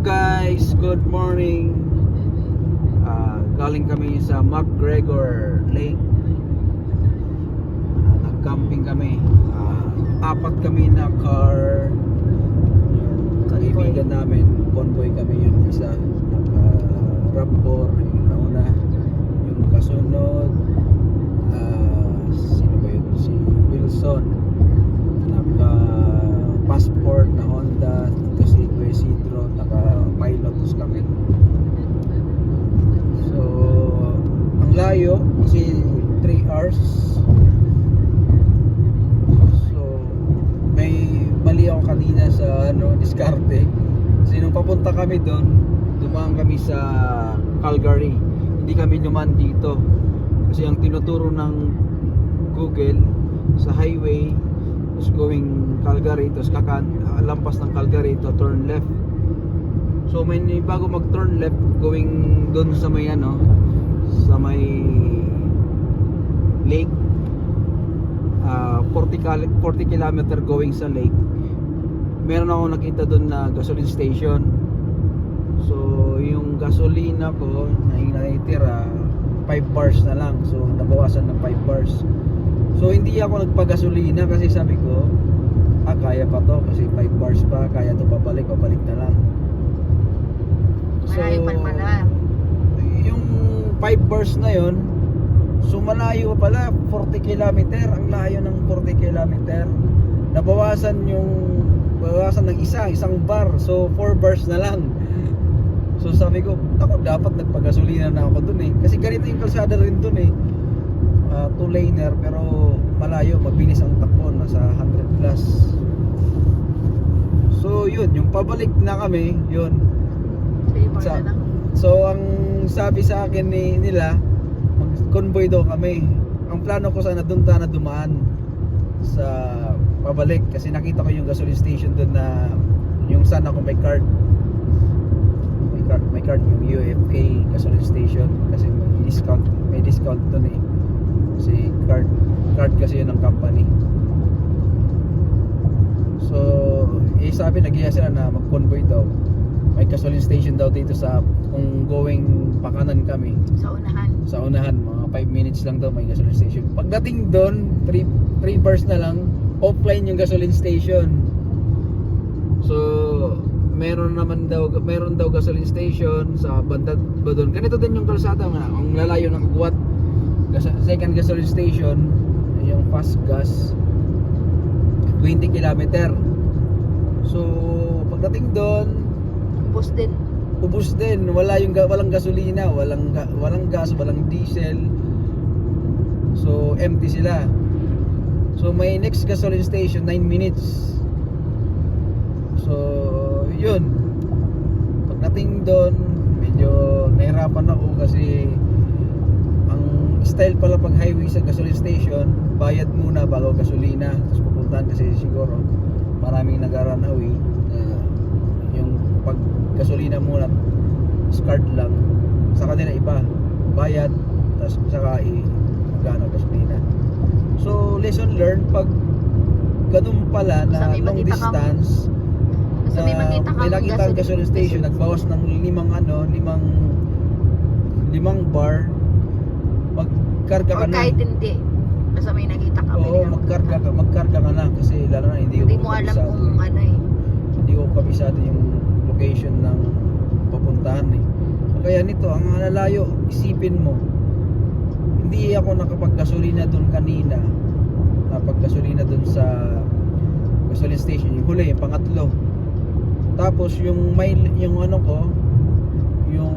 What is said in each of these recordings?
guys, good morning. Ah, galing kami sa McGregor Lake. Ah, nag-camping kami. Ah, apat kami na car. Kaibigan namin, convoy kami yung isa. Naka Raptor, yung nauna. Yung kasunod, ah, sino ba yun? Si Wilson. Naka passport na Honda. Dito si Kuya Isidro, naka pilotus kami. So, ang layo kasi 3 hours. So, may mali ako kanina sa ano, diskarte. Kasi nung papunta kami doon, dumaan kami sa Calgary. Hindi kami dumaan dito. Kasi ang tinuturo ng Google sa highway is going Calgary, tapos kakan, ah, lampas ng Calgary to turn left. So may bago mag-turn left going doon sa may ano, sa may lake. ah 40 kal 40 kilometer going sa lake. Meron ako nakita doon na gasoline station. So yung gasolina ko na natitira 5 bars na lang. So nabawasan ng 5 bars. So hindi ako nagpagasolina kasi sabi ko, ah kaya pa to kasi 5 bars pa, kaya to pabalik, pabalik na lang. Na. Yung 5 bars na yon so malayo pa pala, 40 kilometer, ang layo ng 40 kilometer. Nabawasan yung, bawasan ng isa, isang bar, so 4 bars na lang. So sabi ko, ako dapat nagpagasolina na ako dun eh. Kasi ganito yung kalsada rin dun eh. Uh, two laner pero malayo, mabilis ang takbo, nasa 100 plus. So yun, yung pabalik na kami, yun. Sa-. So ang sabi sa akin ni nila, mag-convoy daw kami. Ang plano ko sana doon sana dumaan sa pabalik kasi nakita ko yung gasoline station doon na yung sana ko may card. May card, may card yung UFA gasoline station kasi may discount, may discount doon eh. Kasi card, card kasi yun ng company. So, eh sabi nag sila na mag-convoy daw. May gasoline station daw dito sa kung going pakanan kami Sa unahan. sa unahan mga 5 minutes lang daw may gasoline station. Pagdating doon, 3 3 bars na lang offline yung gasoline station. So, meron naman daw meron daw gasoline station sa banda ba doon. Ganito din yung kalsada nga, ang lalayo ng. Gas- second gasoline station, yung fast gas 20 kilometer. So, pagdating doon, Bus din. ubos din wala yung walang gasolina walang walang gas walang diesel so empty sila so may next gasoline station 9 minutes. So yun. Pagdating doon medyo nahirapan ako kasi ang style pala pag highway sa gasoline station bayad muna bago gasolina. Tapos pupuntahan kasi siguro maraming nag-runaway uh, yung pag gasolina muna card lang. Sa kanila iba bayad tapos saka i magkano gasolina. so lesson learned pag ganun pala na may long kang- distance Kasi may na kang may nakita ang gasoline station nagbawas ng limang ano limang limang bar magkarga ka na kahit hindi. Basta may nakita ka. oo magkarga ka magkarga ka na kasi lalo na hindi, Hindi mo alam kung ano eh. hindi ko kabisado yung location ng papuntahan eh. Kaya nito, ang nalayo, isipin mo, hindi ako nakapaggasolina doon kanina. Napaggasolina doon sa gasoline station, yung huli, yung pangatlo. Tapos yung may yung ano ko, yung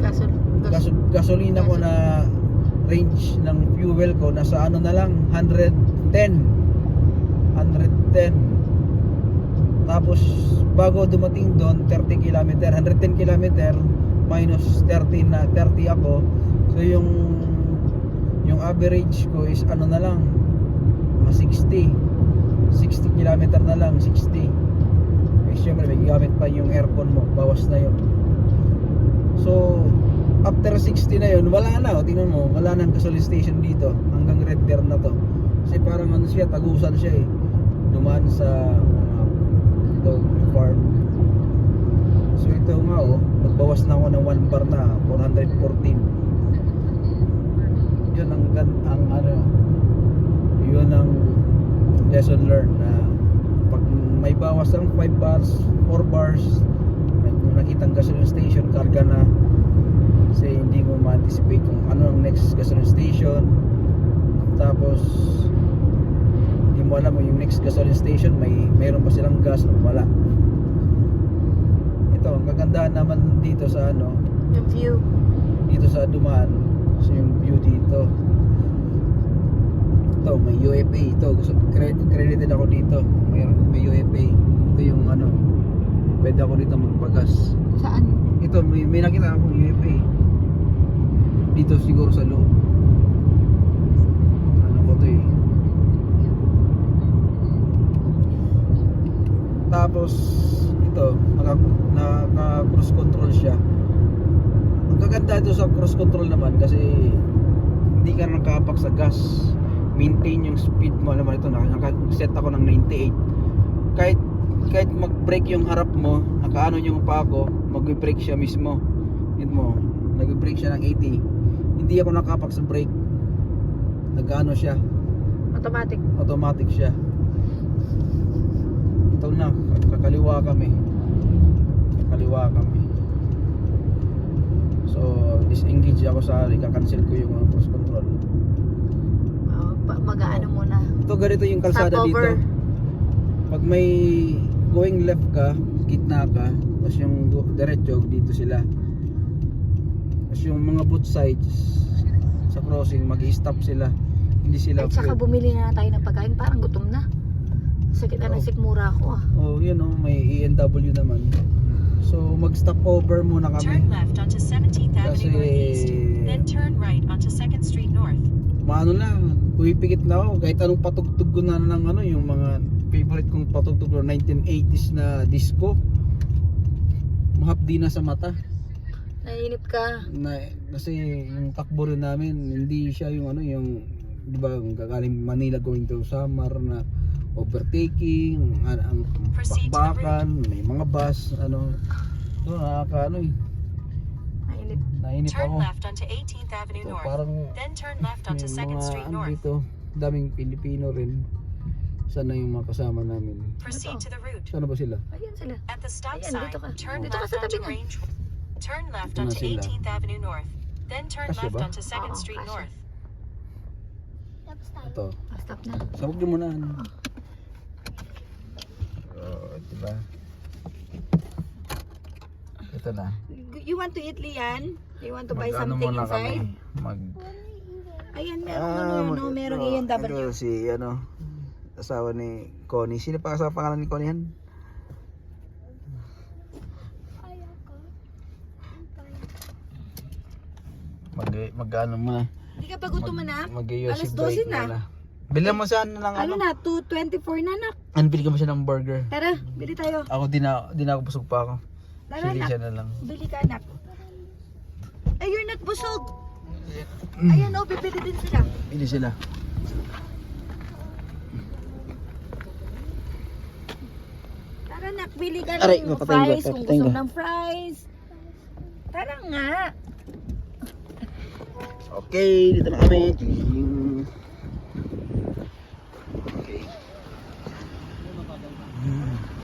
Gasol. gas- gaso, gasolina ko na range ng fuel ko nasa ano na lang 110 110 tapos bago dumating doon 30 km 110 km minus 30 na 30 ako so yung yung average ko is ano na lang mga 60 60 km na lang 60 eh syempre may gamit pa yung aircon mo bawas na yun so after 60 na yun, wala na. O, tingnan mo, wala nang gasoline station dito. Hanggang Red Bear na to. Kasi parang ano siya, tagusan siya eh. Dumaan sa dog farm. So ng one bar na 414 yun ang ang ano yun ang lesson learned na pag may bawas ng 5 bars 4 bars kung nakitang gasoline station karga na. Kasi hindi mo ma-anticipate kung ano ang next gasoline station. Tapos hindi mo alam yung next gasoline station may mayroon pa silang gas? O wala. Ito ang kagandahan naman dito sa ano Yung view. dito sa Dumaan so yung view dito ito may UFA ito. Gusto cre- credited ako dito. May, may UFA ito yung ano pwede ako dito magpagas. Saan? ito may, may nakita akong UFA dito siguro sa loob. Ano ko to eh. Tapos ito naka, naka cruise control siya. Ang kaganda ito sa cruise control naman kasi hindi ka nakapak sa gas maintain yung speed mo. Alam mo ito naka, set ako ng 98 kahit kahit mag-brake yung harap mo nakaano yung pa ako mag-brake siya mismo. Yun mo nag-brake siya ng 80 hindi ako nakapak sa brake nag-ano siya. Automatic. automatic siya. Ito na kakaliwa kami. Kakaliwa kami. So disengage ako sa ika-cancel ko yung uh, cruise control Oh, pa- mag-aano muna. ito ganito yung kalsada Stopover. dito pag may going left ka gitna ka tapos yung diretso dito sila tapos yung mga both sides sa crossing mag stop sila hindi sila At saka bumili na tayo ng pagkain. Parang gutom na. Sakit na ng Oo. sikmura ako ah. Oh, yun oh, may ENW naman. So, mag-stop over muna kami. Turn left onto 17th Kasi, Avenue Northeast, then turn right onto 2nd Street North. maano na, pumipikit na ako. Kahit anong patugtog ko na ng ano, yung mga favorite kong patugtog ko, 1980s na disco. Mahapdi na sa mata. Nainip ka. Na, kasi yung takbo rin namin, hindi siya yung ano, yung, di ba, gagaling Manila going to Samar na overtaking, ang, ang bakbakan, may mga bus, ano. So, nakaka ano eh. Nainip. Turn ako. left onto 18th Avenue So, North, parang then turn left onto may 2nd mga Street ano North. dito, daming Pilipino rin. Sana yung mga kasama namin. Proceed to the route. Sana ba sila? Ayan sila. At the stop Ayan, sign, dito ka. turn Dito ka left sa tabi onto. Range. Turn left onto sila. 18th Avenue North, then turn Kasya left ba? onto 2nd Oo, Street kasya. North. Ito. Ah, Stop na. Sabog nyo muna. Ano. Oh, diba? Ito na. You want to eat, Lian? You want to buy something inside? Mag... Ayan, meron ano, ano, mag- merong ito, iyan ito W. si, ano, asawa ni Connie. Sino pa asawa pangalan ni Connie yan? Mag, mag ano muna. Hindi ka pa gutom na? Mag Alas 12 na. Bilan mo siya ng Ano ano? na, 2.24 na nak. Ano, bili ka mo siya ng burger. Tara, bili tayo. Ako din na, din ako busog pa ako. Tara Sili siya na lang. bili ka nak. Ay, you're not busog. Mm. Ayan oh, bibili din sila. Bili sila. Tara nak, bili ka Aray, ng fries kung gusto ng fries. Tara nga. Okay, dito na kami.